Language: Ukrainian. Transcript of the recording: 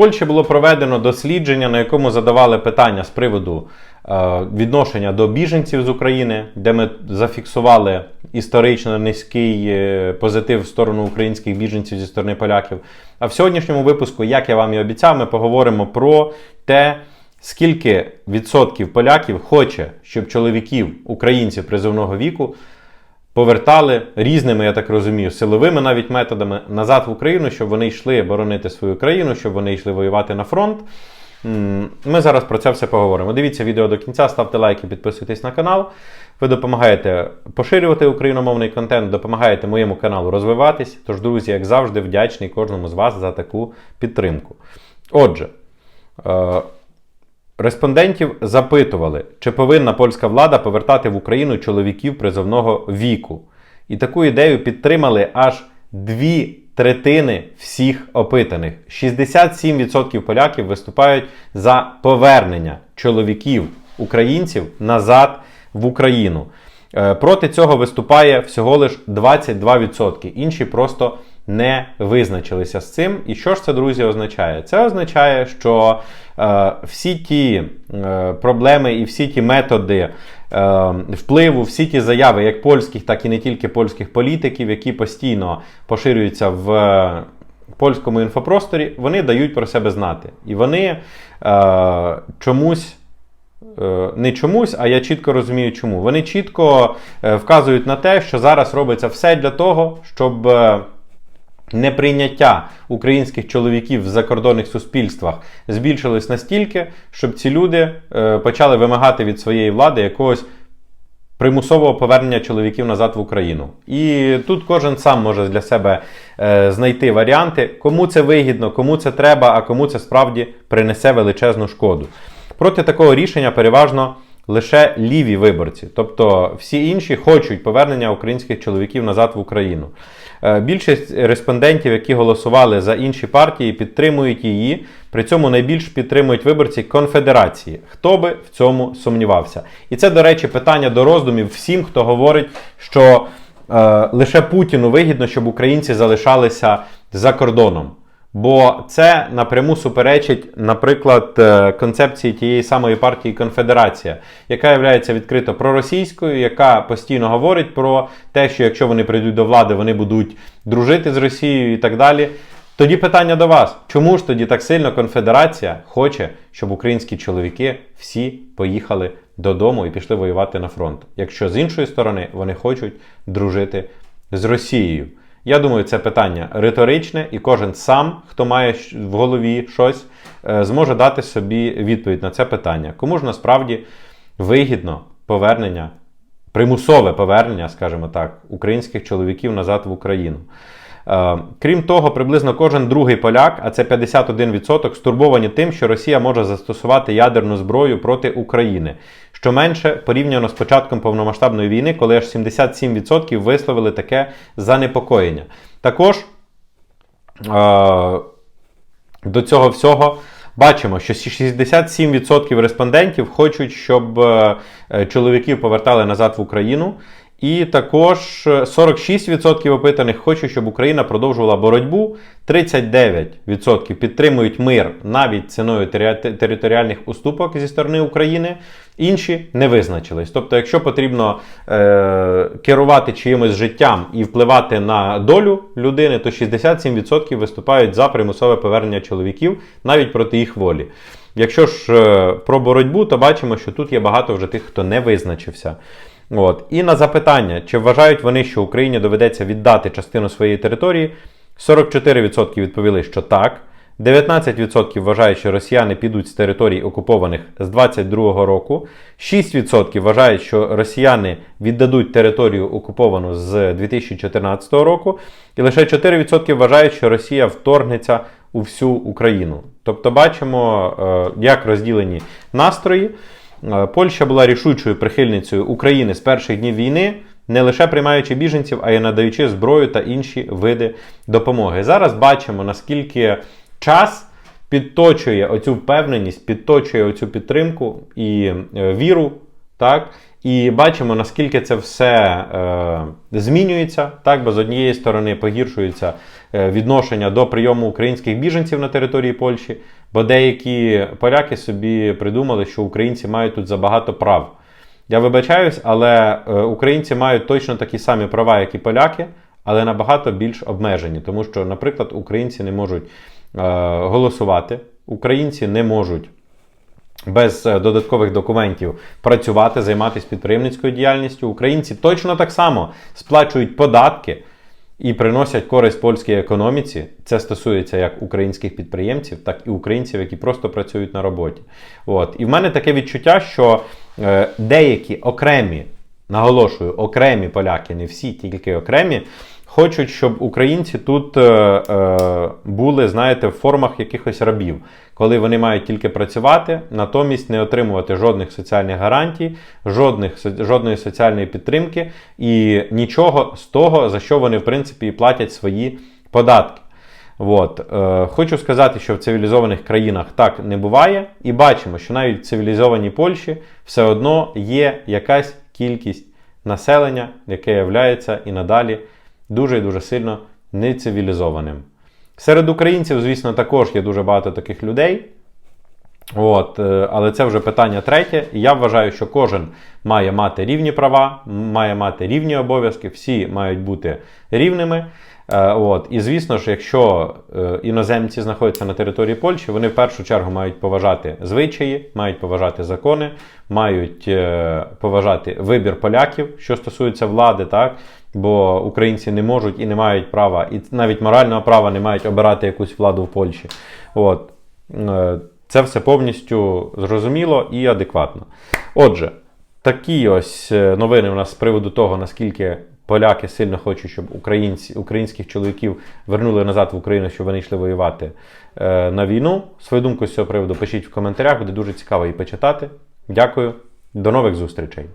Польщі було проведено дослідження, на якому задавали питання з приводу е, відношення до біженців з України, де ми зафіксували історично низький е, позитив в сторону українських біженців зі сторони поляків. А в сьогоднішньому випуску, як я вам і обіцяв, ми поговоримо про те, скільки відсотків поляків хоче, щоб чоловіків, українців призовного віку повертали різними, я так розумію, силовими навіть методами назад в Україну, щоб вони йшли боронити свою країну, щоб вони йшли воювати на фронт. Ми зараз про це все поговоримо. Дивіться відео до кінця, ставте лайки, підписуйтесь на канал. Ви допомагаєте поширювати україномовний контент, допомагаєте моєму каналу розвиватись. Тож, друзі, як завжди, вдячний кожному з вас за таку підтримку. Отже, е, Респондентів запитували, чи повинна польська влада повертати в Україну чоловіків призовного віку. І таку ідею підтримали аж дві третини всіх опитаних. 67% поляків виступають за повернення чоловіків українців назад в Україну. Е, Проти цього виступає всього лиш 22%. Інші просто не визначилися з цим. І що ж це, друзі, означає? Це означає, що е, всі ті е, проблеми і всі ті методи е, впливу, всі ті заяви, як польських, так і не тільки польських політиків, які постійно поширюються в е, польському інфопросторі, вони дають про себе знати. І вони е, чомусь. Е, Не чомусь, а я чітко розумію, чому. Вони чітко е, вказують на те, що зараз робиться все для того, щоб е, неприйняття українських чоловіків в закордонних суспільствах збільшилось настільки, щоб ці люди почали вимагати від своєї влади якогось примусового повернення чоловіків назад в Україну. І тут кожен сам може для себе знайти варіанти, кому це вигідно, кому це треба, а кому це справді принесе величезну шкоду. Проти такого рішення переважно лише ліві виборці, тобто всі інші хочуть повернення українських чоловіків назад в Україну. Е, Більшість респондентів, які голосували за інші партії, підтримують її. При цьому найбільш підтримують виборці конфедерації. Хто би в цьому сумнівався? І це, до речі, питання до роздумів всім, хто говорить, що е, лише Путіну вигідно, щоб українці залишалися за кордоном. Бо це напряму суперечить, наприклад, е, концепції тієї самої партії Конфедерація, яка є відкрито проросійською, яка постійно говорить про те, що якщо вони прийдуть до влади, вони будуть дружити з Росією і так далі. Тоді питання до вас: чому ж тоді так сильно Конфедерація хоче, щоб українські чоловіки всі поїхали додому і пішли воювати на фронт? Якщо з іншої сторони вони хочуть дружити з Росією? Я думаю, це питання риторичне, і кожен сам, хто має в голові щось, е, зможе дати собі відповідь на це питання. Кому ж насправді вигідно повернення, примусове повернення, скажімо так, українських чоловіків назад в Україну? Е, Крім того, приблизно кожен другий поляк, а це 51%, стурбовані тим, що Росія може застосувати ядерну зброю проти України. Що менше порівняно з початком повномасштабної війни, коли аж 77% висловили таке занепокоєння. Також е, до цього всього бачимо, що 67% респондентів хочуть, щоб е, чоловіків повертали назад в Україну. І також е, 46% опитаних хочуть, щоб Україна продовжувала боротьбу. 39% підтримують мир навіть ціною територіальних уступок зі сторони України. Інші не визначились. Тобто, якщо потрібно е, керувати чиїмось життям і впливати на долю людини, то 67% виступають за примусове повернення чоловіків навіть проти їх волі. Якщо ж е, про боротьбу, то бачимо, що тут є багато вже тих, хто не визначився. От. І на запитання, чи вважають вони, що Україні доведеться віддати частину своєї території, 44% відповіли, що так. 19% вважають, що росіяни підуть з територій окупованих з 22 року. 6% вважають, що росіяни віддадуть територію окуповану з 2014 року. І лише 4% вважають, що Росія вторгнеться у всю Україну. Тобто бачимо, е, як розділені настрої. Е, Польща була рішучою прихильницею України з перших днів війни, не лише приймаючи біженців, а й надаючи зброю та інші види допомоги. Зараз бачимо, наскільки час підточує оцю впевненість, підточує оцю підтримку і е, віру. Так? І бачимо, наскільки це все е, змінюється. Так, бо з однієї сторони погіршується е, відношення до прийому українських біженців на території Польщі, бо деякі поляки собі придумали, що українці мають тут забагато прав. Я вибачаюсь, але е, українці мають точно такі самі права, як і поляки, але набагато більш обмежені. Тому що, наприклад, українці не можуть е, голосувати, українці не можуть без е, додаткових документів працювати, займатися підприємницькою діяльністю. Українці точно так само сплачують податки і приносять користь польській економіці. Це стосується як українських підприємців, так і українців, які просто працюють на роботі. От. І в мене таке відчуття, що е, деякі окремі, наголошую, окремі поляки, не всі, тільки окремі. Хочуть, щоб українці тут е, е, були, знаєте, в формах якихось рабів, коли вони мають тільки працювати, натомість не отримувати жодних соціальних гарантій, жодних, жодної соціальної підтримки і нічого з того, за що вони, в принципі, платять свої податки. От. Е, хочу сказати, що в цивілізованих країнах так не буває, і бачимо, що навіть в цивілізованій Польщі все одно є якась кількість населення, яке являється і надалі дуже і дуже сильно нецивілізованим. Серед українців, звісно, також є дуже багато таких людей. От, е, але це вже питання третє. І я вважаю, що кожен має мати рівні права, має мати рівні обов'язки, всі мають бути рівними. Е, От. І звісно ж, якщо е, іноземці знаходяться на території Польщі, вони в першу чергу мають поважати звичаї, мають поважати закони, мають поважати вибір поляків, що стосується влади, так? Бо українці не можуть і не мають права, і навіть морального права не мають обирати якусь владу в Польщі. От. Е, Це все повністю зрозуміло і адекватно. Отже, такі ось е, новини у нас з приводу того, наскільки поляки сильно хочуть, щоб українці, українських чоловіків вернули назад в Україну, щоб вони йшли воювати е, на війну. Свою думку з цього приводу пишіть в коментарях, буде дуже цікаво її почитати. Дякую, до нових зустрічей.